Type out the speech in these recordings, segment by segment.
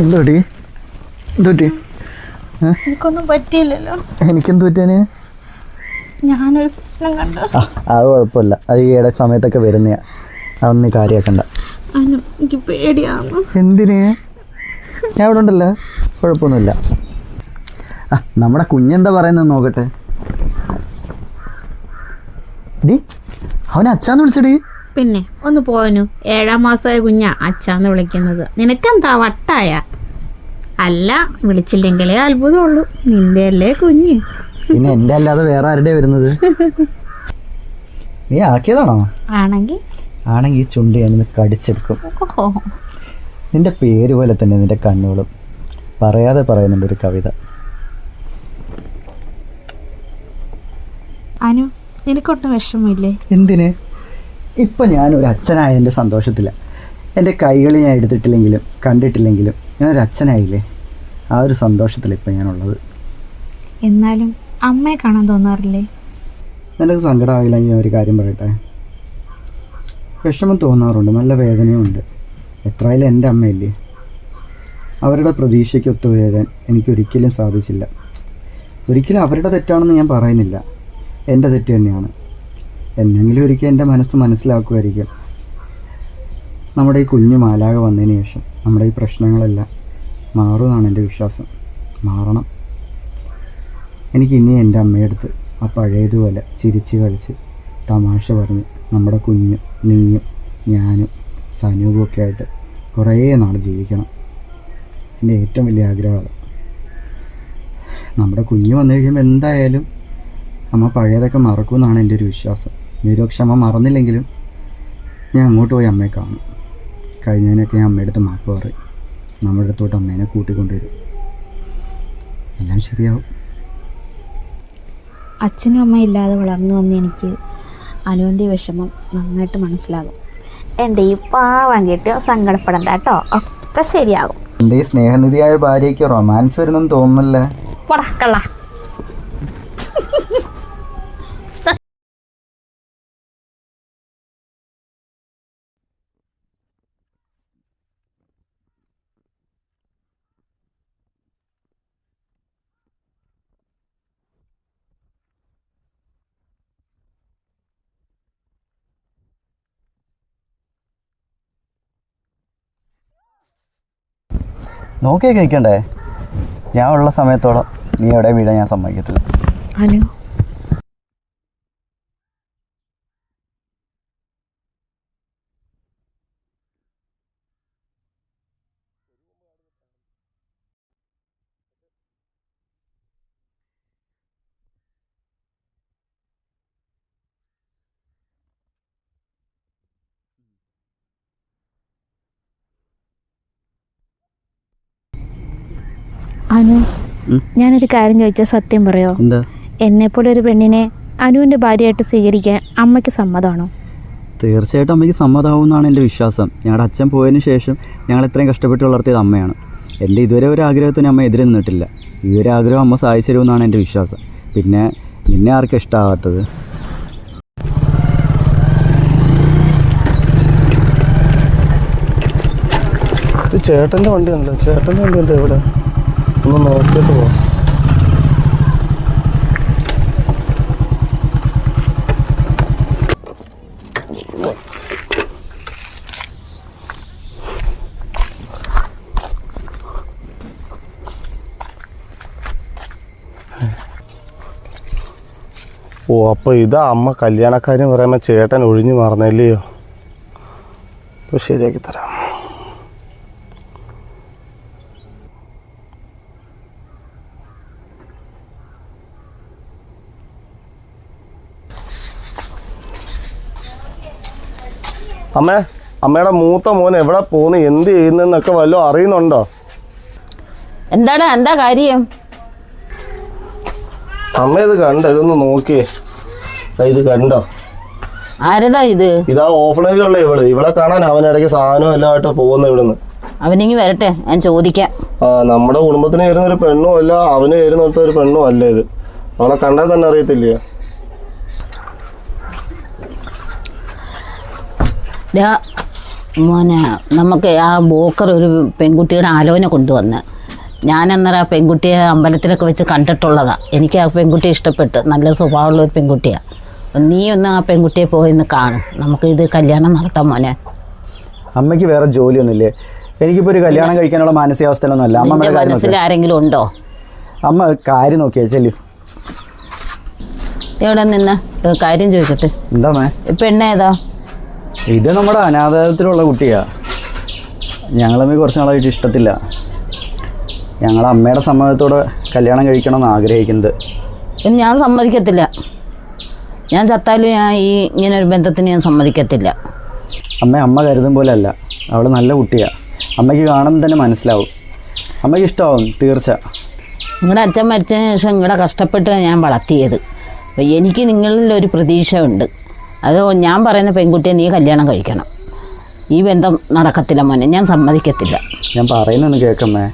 എന്തോടി? എന്തോട്ടി എനിക്കൊന്നും പറ്റിയില്ലല്ലോ. എനിക്കെന്ത് പറ്റാന് ഞാനൊരു സ്വപ്നം കണ്ടു. അത് കുഴപ്പമില്ല. അത് ഈയിടെ സമയത്തൊക്കെ വരുന്നയാ. അതൊന്നും കാര്യമാക്കണ്ട. എനിക്ക് പേടിയാവുന്നു. എന്തിന്? ഞാൻ ഇവിടെ ഉണ്ടല്ലോ. കുഴപ്പമൊന്നുമില്ല. ആ നമ്മുടെ കുഞ്ഞെന്താ പറയുന്നത് നോക്കട്ടെ. ഡി അവൻ അച്ഛാന്ന് വിളിച്ചടി. പിന്നെ ഒന്ന് പോയനു ഏഴാം മാസമായ കുഞ്ഞാ അച്ഛാന്ന് വിളിക്കുന്നത്. നിനക്കെന്താ വട്ടായ? അല്ല വിളിച്ചില്ലെങ്കിലേ അത്ഭുതമുള്ളൂ. നിന്റെ അല്ലേ കുഞ്ഞ്. പിന്നെ എന്റെ അല്ലാതെ വേറെ ആരുടെ വരുന്നത്? നീ ആക്കിയതാണോ? ആണെങ്കിൽ ആണെങ്കിൽ ചുണ്ടി ഞാനിന്ന് കടിച്ചെടുക്കും. നിന്റെ പേര് പോലെ തന്നെ നിന്റെ കണ്ണുകളും. പറയാതെ പറയുന്നുണ്ട് ഒരു കവിത. അനു നിനക്കൊട്ടും വിഷമമില്ലേ? എന്തിന്? ഇപ്പം ഒരു അച്ഛനായതിന്റെ സന്തോഷത്തില്ല എന്റെ കൈകൾ ഞാൻ എടുത്തിട്ടില്ലെങ്കിലും കണ്ടിട്ടില്ലെങ്കിലും ഞാനൊരു അച്ഛനായില്ലേ? ആ ഒരു സന്തോഷത്തിൽ ഇപ്പം ഞാനുള്ളത്. എന്നാലും അമ്മയെ കാണാൻ തോന്നാറില്ലേ? നിനക്ക് സങ്കടമാകില്ലെങ്കിൽ ഞാൻ ഒരു കാര്യം പറയട്ടെ? വിഷമം തോന്നാറുണ്ട് നല്ല വേദനയുമുണ്ട് എത്രയായാലും എന്റെ അമ്മയല്ലേ? അവരുടെ പ്രതീക്ഷയ്ക്ക് ഒത്തുവരാൻ എനിക്കൊരിക്കലും സാധിച്ചില്ല. ഒരിക്കലും അവരുടെ തെറ്റാണെന്ന് ഞാൻ പറയുന്നില്ല. എന്റെ തെറ്റ് തന്നെയാണ്. എന്നെങ്കിലും ഒരിക്കൽ എന്റെ മനസ്സ് മനസ്സിലാക്കുമായിരിക്കും. നമ്മുടെ ഈ കുഞ്ഞു മാലാക വന്നതിന് ശേഷം നമ്മുടെ ഈ പ്രശ്നങ്ങളെല്ലാം മാറുമെന്നാണ് എന്റെ വിശ്വാസം. മാറണം. എനിക്ക് ഇനി എന്റെ അമ്മയടുത്ത് ആ പഴയതുപോലെ ചിരിച്ച് കളിച്ച് തമാശ പറഞ്ഞ് നമ്മുടെ കുഞ്ഞും നീയും ഞാനും സനൂപും ഒക്കെ ആയിട്ട് കുറേ നാൾ ജീവിക്കണം. എന്റെ ഏറ്റവും വലിയ ആഗ്രഹമാണ് നമ്മുടെ കുഞ്ഞ് വന്നു കഴിയുമ്പോൾ എന്തായാലും അമ്മ പഴയതൊക്കെ മറക്കുമെന്നാണ് എന്റെ ഒരു വിശ്വാസം. ഒരു മറന്നില്ലെങ്കിലും ഞാൻ അങ്ങോട്ട് പോയി അമ്മയെ കാണും. കഴിഞ്ഞതിനൊക്കെ ഞാൻ അമ്മയുടെ അടുത്ത് മാപ്പ് പറയും. നമ്മുടെ അടുത്തോട്ട് അമ്മേനെ കൂട്ടിക്കൊണ്ടുവരും. എല്ലാം ശരിയാവും. അച്ഛനും അമ്മ ഇല്ലാതെ വളർന്നു വന്ന എനിക്ക് അനുവിന്റെ വിഷമം നന്നായിട്ട് മനസ്സിലാകും. എന്റെ ഈ പാവം കേട്ട് സങ്കടപ്പെടണ്ട കേട്ടോ. ഒക്കെ ശരിയാകും. എന്റെ ഈ സ്നേഹനിധിയായ ഭാര്യയ്ക്ക് റൊമാൻസ് വരുന്നെന്ന് തോന്നുന്നില്ല. നോക്കിയേ നിൽക്കണ്ടേ ഞാൻ ഉള്ള സമയത്തോളം നീ എവിടെ വീഴാൻ ഞാൻ സമ്മതിക്കത്തില്ല. അനു അനു ഞാനൊരു കാര്യം ചോദിച്ചാൽ സത്യം പറയോ? എന്നെ എന്നെപ്പോലെ ഒരു പെണ്ണിനെ അനുവിന്റെ ഭാര്യയായിട്ട് സ്വീകരിക്കാൻ അമ്മയ്ക്ക് സമ്മതമാണോ? തീർച്ചയായിട്ടും അമ്മയ്ക്ക് സമ്മതമാവുമെന്നാണ് എന്റെ വിശ്വാസം. ഞങ്ങളുടെ അച്ഛൻ പോയതിന് ശേഷം ഞങ്ങൾ ഇത്രയും കഷ്ടപ്പെട്ട് വളർത്തിയത് അമ്മയാണ്. എന്റെ ഇതുവരെ ഒരു ആഗ്രഹത്തിന് അമ്മ എതിരെ നിന്നിട്ടില്ല. ഈ ഒരു ആഗ്രഹം അമ്മ സഹായിച്ചു തരുമെന്നാണ് എന്റെ വിശ്വാസം. പിന്നെ നിന്നെ ആർക്കും ഇഷ്ടമാകാത്തത് ഇത് ചേട്ടന്റെ വണ്ടി ഉണ്ടോ ചേട്ടന്റെ വണ്ടി എന്താ ഇവിടെ? ഒന്ന് നോക്കിയിട്ട് പോവാം ഓ അപ്പോൾ ഇതാ അമ്മ കല്യാണക്കാര്യം പറയുമ്പോൾ ചേട്ടൻ ഒഴിഞ്ഞു മാറുന്നല്ലയോ അപ്പോൾ ശരിയാക്കി തരാം. അമ്മേ അമ്മയുടെ മൂത്ത മോൻ എവിടെ പോകുന്നു എന്ത് ചെയ്യുന്നൊക്കെ വല്ലതും അറിയുന്നുണ്ടോ? എന്താണ് എന്താ കാര്യം? അമ്മ ഇത് കണ്ടോ ഇതൊന്ന് നോക്കിയേ. ഇത് കണ്ടോ? ആരടാ ഇത്? ഇതാ ഓഫണേജിലുള്ള ഇവൾ. ഇവളെ കാണാൻ അവനിടയ്ക്ക് സാധനം എല്ലാമായിട്ട് പോകുന്ന ഇവിടുന്ന്. അവനിങ്ങി വരട്ടെ ഞാൻ ചോദിക്കാം. ആ നമ്മുടെ കുടുംബത്തിന് ചേരുന്ന ഒരു പെണ്ണും അല്ല അവന് ചേരുന്നിടത്ത ഒരു പെണ്ണും അല്ല ഇത്. അവളെ കണ്ടാൽ തന്നെ അറിയത്തില്ലേ മോനെ നമുക്ക് ആ ബോക്കർ ഒരു പെൺകുട്ടിയുടെ ആലോചന കൊണ്ടുവന്ന്. ഞാൻ അന്നേരം ആ പെൺകുട്ടിയെ അമ്പലത്തിലൊക്കെ വെച്ച് കണ്ടിട്ടുള്ളതാണ് എനിക്ക് ആ പെൺകുട്ടിയെ ഇഷ്ടപ്പെട്ട്. നല്ല സ്വഭാവമുള്ള ഒരു പെൺകുട്ടിയാണ് നീ ഒന്ന് ആ പെൺകുട്ടിയെ പോയി ഒന്ന് കാണും. നമുക്ക് ഇത് കല്യാണം നടത്താം മോനെ. അമ്മയ്ക്ക് വേറെ ജോലിയൊന്നുമില്ലേ? എനിക്കിപ്പോൾ ഒരു കല്യാണം കഴിക്കാനുള്ള മാനസികാവസ്ഥയിലൊന്നും അല്ല അമ്മയുടെ മനസ്സിൽ ആരെങ്കിലും ഉണ്ടോ? അമ്മ കാര്യം നോക്കിയാ ചെല്ലു. എവിടെ നിന്ന്? കാര്യം ചോദിക്കട്ടെ എന്താ പെണ്ണേതാ ഇത് നമ്മുടെ അനാഥാലയത്തിലുള്ള കുട്ടിയാ. ഞങ്ങളമ്മ കുറച്ച് നാളായിട്ട് ഇഷ്ടത്തില്ല. ഞങ്ങൾ അമ്മയുടെ സമ്മതത്തോടെ കല്യാണം കഴിക്കണമെന്ന് ആഗ്രഹിക്കുന്നത്. ഇത് ഞാൻ സമ്മതിക്കത്തില്ല. ഞാൻ ചത്താലും ഞാൻ ഈ ഇങ്ങനെ ഒരു ബന്ധത്തിന് ഞാൻ സമ്മതിക്കത്തില്ല. അമ്മ അമ്മ കരുതും പോലെ അല്ല അവൾ നല്ല കുട്ടിയാ. അമ്മയ്ക്ക് കാണുമ്പോൾ തന്നെ മനസ്സിലാവും. അമ്മയ്ക്ക് ഇഷ്ടമാവും തീർച്ച. നിങ്ങളുടെ അച്ഛൻ മരിച്ചതിന് ശേഷം നിങ്ങളുടെ കഷ്ടപ്പെട്ട് ഞാൻ വളർത്തിയത്. അപ്പോൾ എനിക്ക് നിങ്ങളിൽ ഒരു പ്രതീക്ഷ ഉണ്ട് അത് ഞാൻ പറയുന്ന പെൺകുട്ടിയെ നീ കല്യാണം കഴിക്കണം. ഈ ബന്ധം നടക്കത്തില്ല മോനെ ഞാൻ സമ്മതിക്കത്തില്ല. ഞാൻ പറയുന്നൊന്ന് കേൾക്കമ്മേ?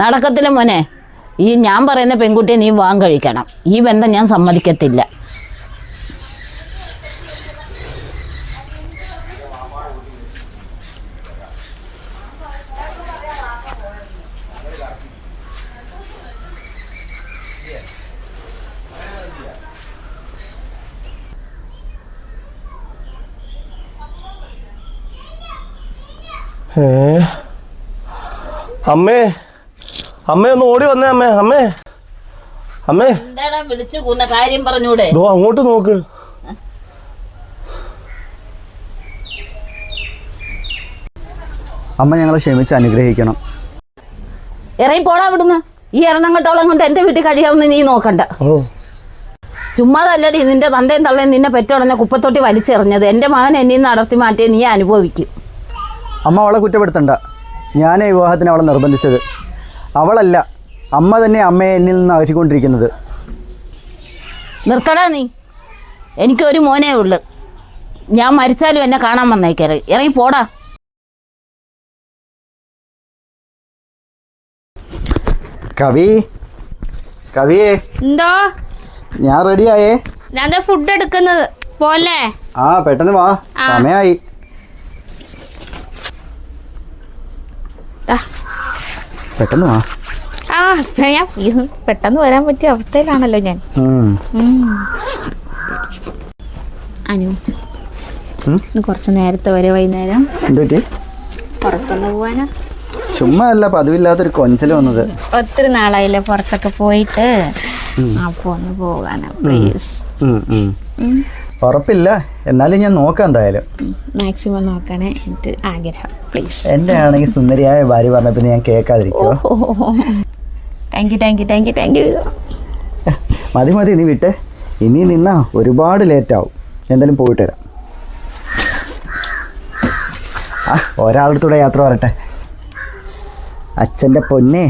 നടക്കത്തില്ല മോനെ ഈ ഞാൻ പറയുന്ന പെൺകുട്ടിയെ നീ വാങ്ങി കഴിക്കണം. ഈ ബന്ധം ഞാൻ സമ്മതിക്കത്തില്ല. ഏ? അമ്മേ അമ്മേ ഒന്ന് ഓടി വന്നേ അമ്മേ അമ്മേ. അമ്മേ. എന്താടാ വിളിച്ചു കൂന്ന കാര്യം പറഞ്ഞൂടെ? ദോ അങ്ങോട്ട് നോക്ക്. അമ്മ ഞങ്ങളെ ക്ഷമിച്ച് അനുഗ്രഹിക്കണം. ഇറങ്ങി പോടാ ഇവിടുന്ന്. ഈ എറണാകുളത്തോളം കൊണ്ട് എന്റെ വീട്ടിൽ കഴിയാവുന്ന നീ നോക്കണ്ട. ചുമ്മാതല്ലടി നിന്റെ തന്തയും തള്ളയും നിന്നെ പെറ്റോടനെ കുപ്പത്തൊട്ടി വലിച്ചെറിഞ്ഞത്. എന്റെ മകൻ എന്നെ നടത്തി മാറ്റിയ നീ അനുഭവിക്കും. അമ്മ അവളെ കുറ്റപ്പെടുത്തണ്ട. ഞാനേ ഈ വിവാഹത്തിന് അവളെ നിർബന്ധിച്ചത്. അവളല്ല അമ്മ തന്നെ അമ്മയെ എന്നിൽ നിന്ന് അകറ്റിക്കൊണ്ടിരിക്കുന്നത്. നിർത്തടാ നീ. എനിക്കൊരു മോനേ ഉള്ളു. ഞാൻ മരിച്ചാലും എന്നെ കാണാൻ വന്നേക്കരുത്. ഇറങ്ങി പോടാ. കവി കവിയേ. എന്തോ? ഞാൻ റെഡിയായേ. ഞാൻ ഫുഡ് എടുക്കുന്നത്? പോലെ ആ പെട്ടെന്ന് വാ. സമയായി. പെട്ടെന്ന് വാ. ആ ഞാൻ പെട്ടെന്ന് വരാൻ പറ്റിയ അവസ്ഥയിലാണല്ലോ ഞാൻ. അനു കുറച്ച് നേരത്തെ വരെ വൈകുന്നേരം. പുറത്തൊന്ന് പോവാനാ? ചുമ്മാ അല്ല പതിവില്ലാത്തൊരു കൊഞ്ചൽ വന്നത്. ഒത്തിരി നാളായില്ലേ പുറത്തൊക്കെ പോയിട്ട്. അപ്പൊ ഒന്ന് പോകാനാ പ്ലീസ്. ഉറപ്പില്ല. എന്നാലും ഞാൻ നോക്കാം എന്തായാലും. മാക്സിമം നോക്കണേ എന്റെ ആഗ്രഹം പ്ലീസ് എന്റെ ആണെങ്കിൽ സുന്ദരിയായ ഭാര്യ പറഞ്ഞ പിന്നെ ഞാൻ കേൾക്കാതിരിക്കോ? Thank you thank you thank you thank you മതി മതി നീ വിട്ടെ. ഇനി നിന്നാ ഒരുപാട് ലേറ്റ് ആവും എന്തായാലും പോയിട്ട് വരാം. ആ ഒരാളുടെ യാത്ര വരട്ടെ. അച്ഛന്റെ പൊന്നേ.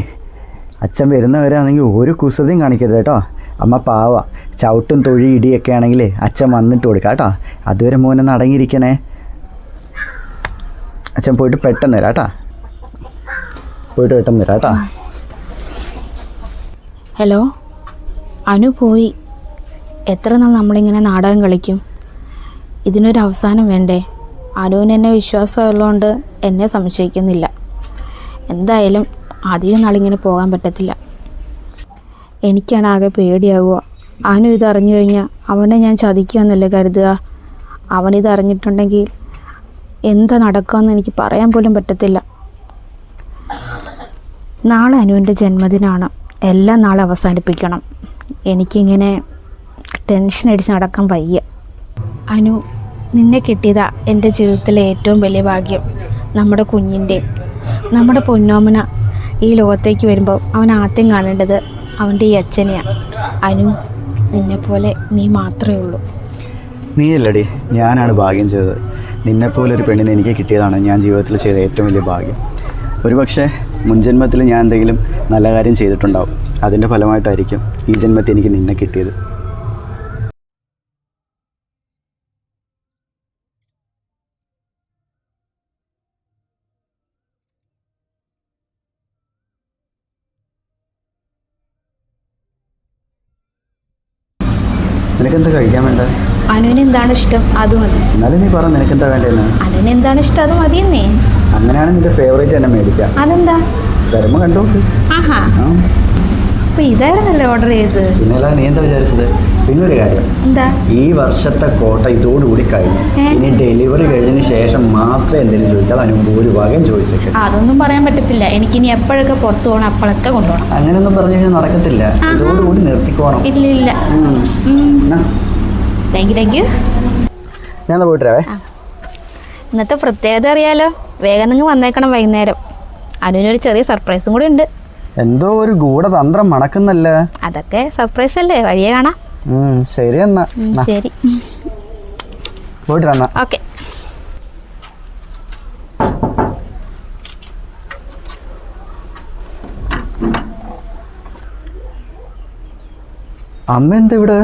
അച്ഛൻ വരുന്നവരാണെങ്കിൽ ഒരു കുസൃതിയും കാണിക്കരുത് കേട്ടോ. അമ്മ പാവ. ചവിട്ടും തൊഴി ഇടിയൊക്കെ ആണെങ്കിൽ അച്ഛൻ വന്നിട്ട് കൊടുക്കാം കേട്ടോ. അതുവരെ മോനൊന്ന് അടങ്ങിയിരിക്കണേ. അച്ഛൻ പോയിട്ട് പെട്ടെന്ന് വരാം കേട്ടോ. പോയിട്ട് പെട്ടെന്ന് വരാം കേട്ടോ. ഹലോ? അനു പോയി. എത്ര നാൾ നമ്മളിങ്ങനെ നാടകം കളിക്കും? ഇതിനൊരു അവസാനം വേണ്ടേ? അനുവിന് എന്നെ വിശ്വാസമുള്ളതുകൊണ്ട് എന്നെ സംശയിക്കുന്നില്ല. എന്തായാലും അധികം നാളിങ്ങനെ പോകാൻ പറ്റത്തില്ല. എനിക്കാണ് ആകെ പേടിയാവുക. അവനും ഇത് അറിഞ്ഞു കഴിഞ്ഞാൽ അവനെ ഞാൻ ചതിക്കുകയെന്നല്ലേ കരുതുക? അവനിത് അറിഞ്ഞിട്ടുണ്ടെങ്കിൽ എന്താ നടക്കുകയെന്ന് എനിക്ക് പറയാൻ പോലും പറ്റത്തില്ല. നാളെ അനുവിന്റെ ജന്മദിനമാണ് എല്ലാം നാളെ അവസാനിപ്പിക്കണം. എനിക്കിങ്ങനെ ടെൻഷൻ അടിച്ച് നടക്കാൻ വയ്യ. അനു നിന്നെ കിട്ടിയതാ എന്റെ ജീവിതത്തിലെ ഏറ്റവും വലിയ ഭാഗ്യം. നമ്മുടെ കുഞ്ഞിന്റെ. നമ്മുടെ പൊന്നോമന ഈ ലോകത്തേക്ക് വരുമ്പോൾ അവൻ ആദ്യം കാണേണ്ടത് അവന്റെ ഈ അച്ഛനെയാണ് അനു നിന്നെപ്പോലെ നീ മാത്രമേ ഉള്ളൂ. നീയല്ലടി ഞാനാണ് ഭാഗ്യം ചെയ്തത്. നിന്നെപ്പോലെ ഒരു പെണ്ണിനെ എനിക്ക് കിട്ടിയതാണ് ഞാൻ ജീവിതത്തിൽ ചെയ്ത ഏറ്റവും വലിയ ഭാഗ്യം. ഒരുപക്ഷെ മുൻജന്മത്തിൽ ഞാൻ എന്തെങ്കിലും നല്ല കാര്യം ചെയ്തിട്ടുണ്ടാവും. അതിന്റെ ഫലമായിട്ടായിരിക്കും ഈ ജന്മത്തിൽ എനിക്ക് നിന്നെ കിട്ടിയത് നിനക്കെന്താ കഴിക്കാൻ വേണ്ട അനുവിന് എന്താണ് ഇഷ്ടം അത് മതി. എന്നാലും നീ പറ നിനക്ക് എന്താ വേണ്ടതെന്ന് എന്താണ് ഇഷ്ടം അത് മതിയെന്നേ. അങ്ങനെയാണ് നിന്റെ ഫേവറേറ്റ് തന്നെ മേടിക്കാം. അതെന്താ? വരുമ്പോൾ കണ്ടോക്ക് ആഹാ. അപ്പൊ ഇതായിരുന്നല്ലേ ഓർഡർ ചെയ്തത്? പിന്നല്ല നീ എന്താ വിചാരിച്ചത്? പിന്നൊരു കാര്യം. എന്താ? ഈ വർഷത്തെ കോട്ട ഇതോടുകൂടി കഴിഞ്ഞു? ഇനി ഡെലിവറി കഴിഞ്ഞതിന് ശേഷം മാത്രമേ എന്തെങ്കിലും ചോദിച്ചാൽ അതിന് മുമ്പ് ഒരു ഭാഗം ചോദിച്ചേക്ക്. അതൊന്നും പറയാൻ പറ്റത്തില്ല. എനിക്കിനി എപ്പോഴൊക്കെ പുറത്തു പോകണം അപ്പോഴൊക്കെ കൊണ്ടുപോകണം. അങ്ങനെയൊന്നും പറഞ്ഞു കഴിഞ്ഞാൽ നടക്കത്തില്ല. ഇതോടുകൂടി നിർത്തിക്കോണം. ഇല്ല ഇല്ല താങ്ക് യു താങ്ക് യു ഞാൻ പോയിട്ടേ ഇന്നത്തെ പ്രത്യേകത അറിയാലോ. വേഗം നിങ്ങൾ വന്നേക്കണം വൈകുന്നേരം. അനുവിനൊരു ചെറിയ സർപ്രൈസും കൂടി ഉണ്ട്. എന്തോ ഒരു ഗൂഢതന്ത്രം മണക്കുന്നല്ലേ? അതൊക്കെ സർപ്രൈസ് അല്ലേ? വഴിയെ കാണാം. ശരി എന്നാ, ശരി. പോയിട്ട് ഓക്കെ. അമ്മ എന്താ ഇവിടെ?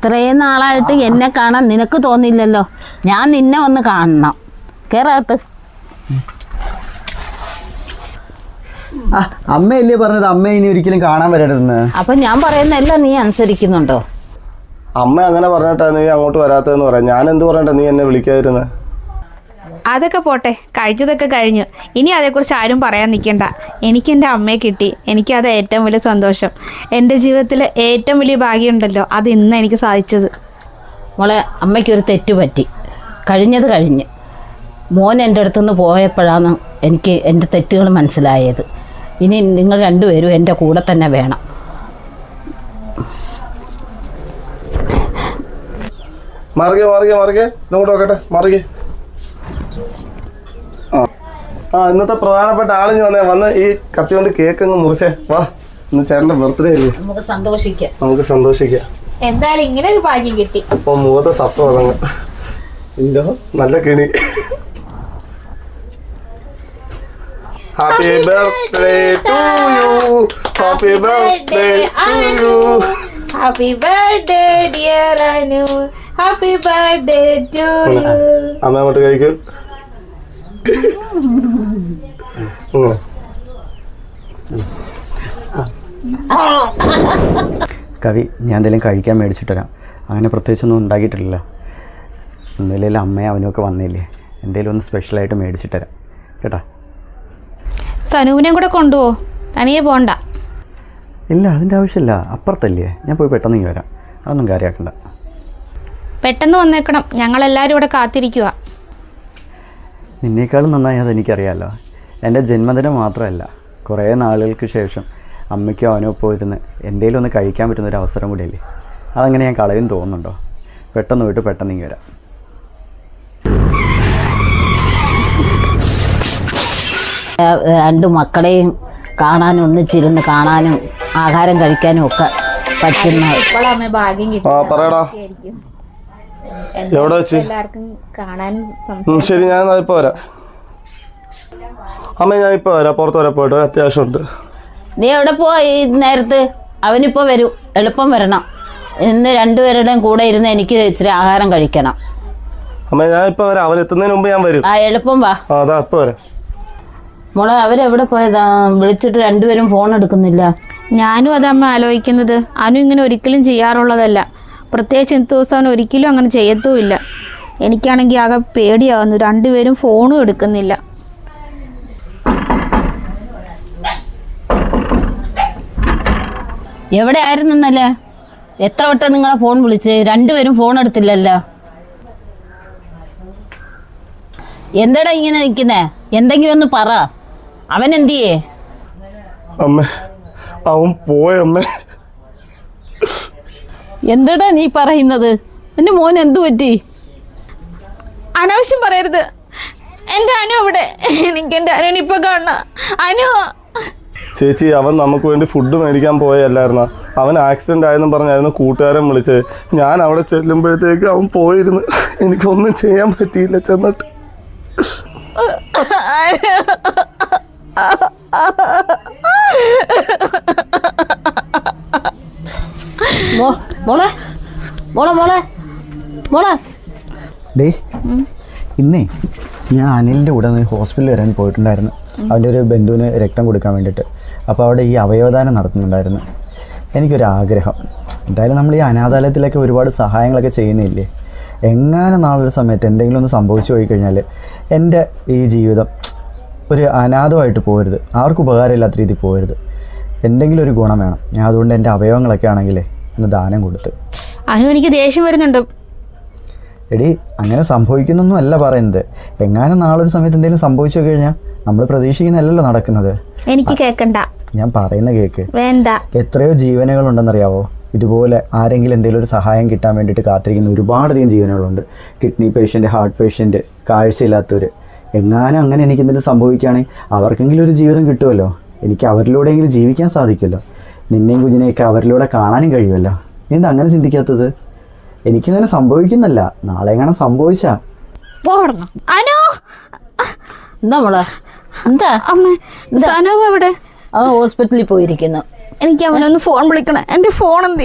ഇത്രയും നാളായിട്ട് എന്നെ കാണാൻ നിനക്ക് തോന്നില്ലല്ലോ ഞാൻ നിന്നെ ഒന്ന് കാണണം. കേറകത്ത് അമ്മയല്ലേ പറഞ്ഞത്? അമ്മ ഇനി ഒരിക്കലും കാണാൻ വരരുതെന്ന്. അപ്പൊ ഞാൻ പറയുന്നല്ല നീ അനുസരിക്കുന്നുണ്ടോ? അമ്മ അങ്ങനെ പറഞ്ഞിട്ടാ നീ അങ്ങോട്ട് വരാത്തതെന്ന് പറയാം. ഞാൻ എന്ത് പറഞ്ഞിട്ടാ നീ എന്നെ വിളിക്കാതിരുന്നത് അതൊക്കെ പോട്ടെ കഴിഞ്ഞതൊക്കെ കഴിഞ്ഞു. ഇനി അതേക്കുറിച്ച് ആരും പറയാൻ നിൽക്കണ്ട. എനിക്ക് എന്റെ അമ്മയെ കിട്ടി. എനിക്കത് ഏറ്റവും വലിയ സന്തോഷം. എന്റെ ജീവിതത്തിൽ ഏറ്റവും വലിയ ഭാഗ്യമുണ്ടല്ലോ അത് ഇന്ന് എനിക്ക് സാധിച്ചത്. മോളെ അമ്മയ്ക്കൊരു തെറ്റ് പറ്റി. കഴിഞ്ഞത് കഴിഞ്ഞ്. മോൻ എന്റെ അടുത്തുനിന്ന് പോയപ്പോഴാണ് എനിക്ക് എന്റെ തെറ്റുകൾ മനസ്സിലായത്. ഇനി നിങ്ങൾ രണ്ടുപേരും എന്റെ കൂടെ തന്നെ വേണം. മറികെ മറികെ മറികെ. നോക്കട്ടെ മറികെ. ആ ഇന്നത്തെ പ്രധാനപ്പെട്ട ആൾ ഞാൻ വന്ന്. ഈ കത്തി കൊണ്ട് കേക്ക് അങ്ങ് മുറിച്ചേ. വാ ഇന്ന് ചേട്ടന്റെ ബർത്ത്ഡേ അല്ലേ? നമുക്ക് സന്തോഷിക്കാം. നമുക്ക് സന്തോഷിക്കാം. എന്തായാലും ഇങ്ങനെ ഒരു ഭാഗ്യം കിട്ടി. അപ്പൊ മുഖത്തെ സപ്പം നല്ല കിണി. Happy birthday to you happy birthday to you happy birthday dear Anu happy birthday to you അമ്മ അങ്ങോട്ട് കഴിക്കൂ. കവി ഞാൻ എന്തെങ്കിലും കഴിക്കാൻ മേടിച്ചിട്ട് വരാം. അങ്ങനെ പ്രത്യേകിച്ചൊന്നും ഉണ്ടാക്കിയിട്ടില്ല. എന്തെങ്കിലും അമ്മയും അവനൊക്കെ വന്നില്ലേ? എന്തെങ്കിലും ഒന്ന് സ്പെഷ്യലായിട്ട് മേടിച്ചിട്ട് തരാം കേട്ടാ? സനുവിനെയും കൂടെ കൊണ്ടുപോ. തനിയെ പോണ്ട. ഇല്ല അതിന്റെ ആവശ്യമില്ല. അപ്പുറത്തല്ലേ? ഞാൻ പോയി പെട്ടെന്ന് ഇങ്ങനെ വരാം. അതൊന്നും കാര്യമാക്കണ്ട പെട്ടെന്ന് വന്നേക്കണം. ഞങ്ങളെല്ലാവരും ഇവിടെ കാത്തിരിക്കുക നിന്നേക്കാളും നന്നായി അതെനിക്കറിയാമല്ലോ എന്റെ ജന്മദിനം മാത്രമല്ല കുറേ നാളുകൾക്ക് ശേഷം അമ്മയ്ക്കോ അവനോ പോയിരുന്ന് എന്തെങ്കിലും ഒന്ന് കഴിക്കാൻ പറ്റുന്ന ഒരു അവസരം കൂടിയല്ലേ. അതങ്ങനെ ഞാൻ കളയും തോന്നുന്നുണ്ടോ? പെട്ടെന്ന് പോയിട്ട് പെട്ടെന്ന് ഇങ്ങനെ വരാം. രണ്ട് മക്കളെയും കാണാനും ഒന്നിച്ചിരുന്ന് കാണാനും ആഹാരം കഴിക്കാനും ഒക്കെ പറ്റുന്ന ഇപ്പോഴാണ് ഭാഗ്യം കിട്ടും എവിടെ വെച്ച്? ശരി ഞാൻ ഇപ്പൊ വരാം. അമ്മ ഞാൻ ഇപ്പൊ വരാം. പുറത്ത് വരെ പോയിട്ട് ഒരു അത്യാവശ്യമുണ്ട് നീ എവിടെ പോയി നേരത്തെ? അവനിപ്പോ വരും. എളുപ്പം വരണം. ഇന്ന് രണ്ടുപേരുടെയും കൂടെ ഇരുന്ന് എനിക്ക് ഇച്ചിരി ആഹാരം കഴിക്കണം. അമ്മ ഞാൻ ഇപ്പൊ വരാം. അവൻ എത്തുന്നതിന് മുമ്പ് ഞാൻ വരും. ആ എളുപ്പം വാ. അതാ ഇപ്പൊ വരാം. മോളെ അവരെവിടെ പോയതാ? വിളിച്ചിട്ട് രണ്ടുപേരും ഫോൺ എടുക്കുന്നില്ല. ഞാനും അതമ്മ ആലോചിക്കുന്നത്. അനു ഇങ്ങനെ ഒരിക്കലും ചെയ്യാറുള്ളതല്ല. പ്രത്യേകിച്ച് ഇന്നത്തെ ദിവസം അവൻ ഒരിക്കലും അങ്ങനെ ചെയ്യത്തുമില്ല. എനിക്കാണെങ്കിൽ ആകെ പേടിയാവുന്നു. രണ്ടുപേരും ഫോണും എടുക്കുന്നില്ല. എവിടെ ആയിരുന്നു ഇന്നലെ എത്ര വട്ടം നിങ്ങളെ ഫോൺ വിളിച്ച്? രണ്ടുപേരും ഫോൺ എടുത്തില്ലല്ലോ. എന്താടാ ഇങ്ങനെ നിൽക്കുന്നേ? എന്തെങ്കിലും ഒന്ന് പറ. അവൻ എന്തിയേ അമ്മ അവൻ പോയമ്മേ എന്താടാ നീ പറയുന്നത്? എന്റെ മോൻ എന്തു പറ്റി? അനാവശ്യം പറയരുത്. എന്റെ അനു അവിടെ. എനിക്ക് എന്റെ അനുവിനെ ഇപ്പൊ കാണണം. അനു! ചേച്ചി അവൻ നമുക്ക് വേണ്ടി ഫുഡ് മേടിക്കാൻ പോയല്ലായിരുന്ന? അവൻ ആക്സിഡന്റ് ആയെന്നും പറഞ്ഞായിരുന്നു കൂട്ടുകാരൻ വിളിച്ചത്. ഞാൻ അവിടെ ചെല്ലുമ്പോഴത്തേക്ക് അവൻ പോയിരുന്നു. എനിക്കൊന്നും ചെയ്യാൻ പറ്റിയില്ല ചെന്നിട്ട്. മോ- മോളെ മോളെ മോളെ മോളെ. ഡേ ഇന്നേ ഞാൻ അനിലിന്റെ കൂടെ ഹോസ്പിറ്റലിൽ വരാൻ പോയിട്ടുണ്ടായിരുന്നു. അവന്റെ ഒരു ബന്ധുവിന് രക്തം കൊടുക്കാൻ വേണ്ടിയിട്ട്. അപ്പോൾ അവിടെ ഈ അവയവദാനം നടത്തുന്നുണ്ടായിരുന്നു. എനിക്കൊരു ആഗ്രഹം. എന്തായാലും നമ്മൾ ഈ അനാഥാലയത്തിലൊക്കെ ഒരുപാട് സഹായങ്ങളൊക്കെ ചെയ്യുന്നില്ലേ? എങ്ങാനും നാളൊരു സമയത്ത് എന്തെങ്കിലും ഒന്ന് സംഭവിച്ചു പോയി കഴിഞ്ഞാൽ എന്റെ ഈ ജീവിതം ഒരു അനാഥമായിട്ട് പോകരുത് ആർക്കും ഉപകാരമില്ലാത്ത രീതിയിൽ പോകരുത് എന്തെങ്കിലും ഒരു ഗുണം വേണം. ഞാൻ അതുകൊണ്ട് എന്റെ അവയവങ്ങളൊക്കെ ആണെങ്കിലേ ഒന്ന് ദാനം കൊടുത്ത്. അനു എനിക്ക് ദേഷ്യം വരുന്നുണ്ട്. എടി അങ്ങനെ സംഭവിക്കുന്നൊന്നും അല്ല പറയുന്നത്. എങ്ങാനും നാളൊരു സമയത്ത് എന്തെങ്കിലും സംഭവിച്ചു കഴിഞ്ഞാൽ നമ്മൾ പ്രതീക്ഷിക്കുന്നതല്ലല്ലോ നടക്കുന്നത്. എനിക്ക് കേൾക്കണ്ട ഞാൻ പറയുന്ന കേക്ക്. വേണ്ട. എത്രയോ ജീവനുകളുണ്ടെന്നറിയാവോ? ഇതുപോലെ ആരെങ്കിലും എന്തെങ്കിലും ഒരു സഹായം കിട്ടാൻ വേണ്ടിയിട്ട് കാത്തിരിക്കുന്ന ഒരുപാടധികം ജീവനുകളുണ്ട്. കിഡ്നി പേഷ്യന്റ് ഹാർട്ട് പേഷ്യന്റ് കാഴ്ചയില്ലാത്തവർ എങ്ങാനും അങ്ങനെ എനിക്ക് എന്തെങ്കിലും സംഭവിക്കുകയാണെങ്കിൽ അവർക്കെങ്കിലും ഒരു ജീവിതം കിട്ടുമല്ലോ. എനിക്ക് അവരിലൂടെയെങ്കിലും ജീവിക്കാൻ സാധിക്കുമല്ലോ. നിന്നെയും കുഞ്ഞിനെയൊക്കെ അവരിലൂടെ കാണാനും കഴിയുമല്ലോ? നീ എന്താ അങ്ങനെ ചിന്തിക്കാത്തത്? എനിക്കങ്ങനെ സംഭവിക്കുന്നല്ല. നാളെ എങ്ങനെ സംഭവിച്ചാ. അനു! എന്താ മോളെ? എന്താ? അമ്മ സനൂപ് എവിടെ? അവൻ ഹോസ്പിറ്റലിൽ പോയിരിക്കുന്നു. എനിക്ക് അവനൊന്ന് ഫോൺ വിളിക്കണം. എന്റെ ഫോൺ എന്ത്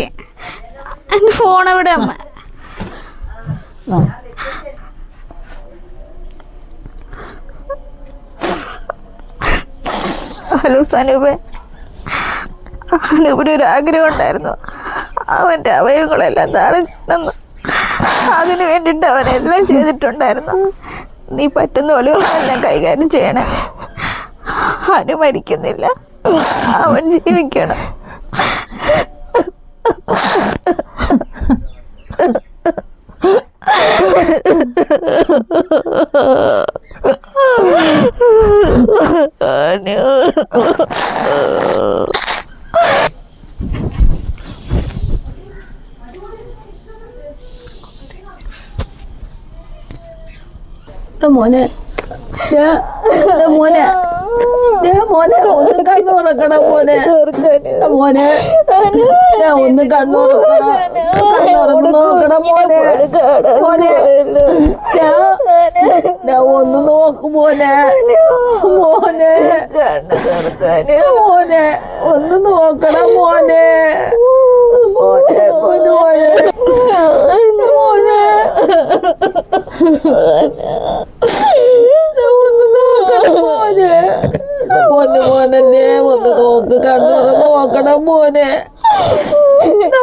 എന്റെ ഫോൺ എവിടെ അമ്മ? ഹലോ സനൂപ് അനൂപിന് ഒരു ആഗ്രഹം ഉണ്ടായിരുന്നു. അവന്റെ അവയവങ്ങളെല്ലാം താഴെന്ന് അതിന് വേണ്ടിയിട്ട് അവനെല്ലാം ചെയ്തിട്ടുണ്ടായിരുന്നു. നീ പറ്റുന്ന പോലെയുള്ളതെല്ലാം കൈകാര്യം ചെയ്യണേ. അവന് മരിക്കുന്നില്ല. അവൻ ജീവിക്കണം. മോനെ. മോനെ. മോനെ ഒന്നും കണ്ണു തുറക്കണം മോനെ മോനെ. ഞാൻ ഒന്നും കണ്ണു തുറക്കണം തുറന്ന് നോക്കണം മോനെ. മോനെ. ഞാൻ ഒന്ന് നോക്കും മോനെ. മോനെ. മോനെ ഒന്ന് നോക്കണം മോനെ.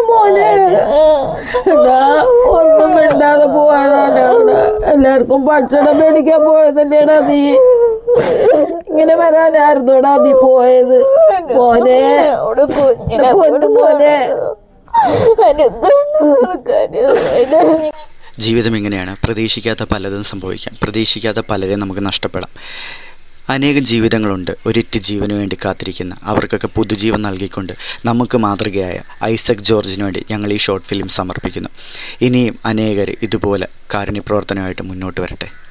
മോനെ ഒന്ന് മിണ്ടാതെ പോയതാണ് എല്ലാവർക്കും ഭക്ഷണം മേടിക്കാൻ പോയതല്ലേടാ നീ ഇങ്ങനെ വരാനായിരുന്നോടാ നീ പോയത് എന്റെ പൊന്നു ജീവിതം എങ്ങനെയാണ്? പ്രതീക്ഷിക്കാത്ത പലതും സംഭവിക്കാം. പ്രതീക്ഷിക്കാത്ത പലരെ നമുക്ക് നഷ്ടപ്പെടാം. അനേകം ജീവിതങ്ങളുണ്ട്. ഒരിറ്റ് ജീവന് വേണ്ടി കാത്തിരിക്കുന്ന അവർക്കൊക്കെ പുതുജീവൻ നൽകിക്കൊണ്ട് നമുക്ക് മാതൃകയായ ഐസക് ജോർജിന് വേണ്ടി ഞങ്ങൾ ഈ ഷോർട്ട് ഫിലിം സമർപ്പിക്കുന്നു. ഇനിയും അനേകർ ഇതുപോലെ കാരുണ്യപ്രവർത്തനമായിട്ട് മുന്നോട്ട് വരട്ടെ.